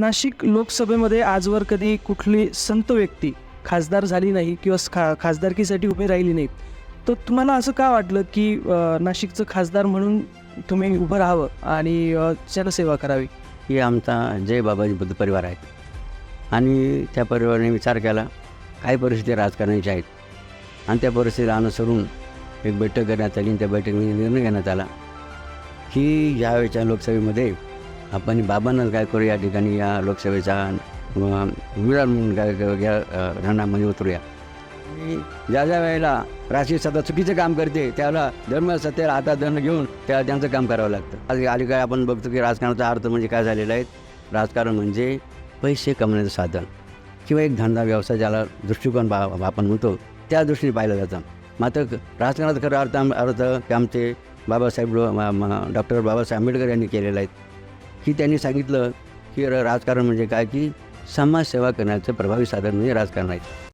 नाशिक लोकसभेमध्ये आजवर कधी कुठली संत व्यक्ती खासदार झाली नाही किंवा खा खासदारकीसाठी उभी राहिली नाही तर तुम्हाला असं का वाटलं की नाशिकचं खासदार म्हणून तुम्ही उभं राहावं आणि जनसेवा करावी? हे आमचा जय बाबाजी बुद्ध परिवार आहे आणि त्या परिवाराने विचार केला काही परिस्थिती राजकारणाच्या आहेत? आणि त्या परिस्थितीला अनुसरून एक बैठक करण्यात आली आणि त्या बैठकीमध्ये निर्णय घेण्यात आला की यावेळच्या लोकसभेमध्ये आपण बाबांना काय करू या ठिकाणी या लोकसभेचा विरार म्हणून काय या रणामध्ये उतरूया. आणि ज्या ज्या वेळेला राजकीय सत्ता चुकीचं काम करते त्याला धर्म सत्तेला हातात धन घेऊन त्याला त्यांचं काम करावं लागतं. आज अलीकडे आपण बघतो की राजकारणाचा अर्थ म्हणजे काय झालेला आहे? राजकारण म्हणजे पैसे कमवण्याचं साधन किंवा एक धंदा व्यवसाय ज्याला दृष्टिकोन बा आपण म्हणतो त्या दृष्टीने पाहिलं जातं. मात्र राजकारणाचा खरं अर्थ अर्थ की आमचे बाबासाहेब डॉक्टर बाबासाहेब आंबेडकर यांनी केलेलं आहे. की त्यांनी सांगितलं की र- राजकारण म्हणजे काय? की समाजसेवा करण्याचं प्रभावी साधन म्हणजे राजकारण आहे.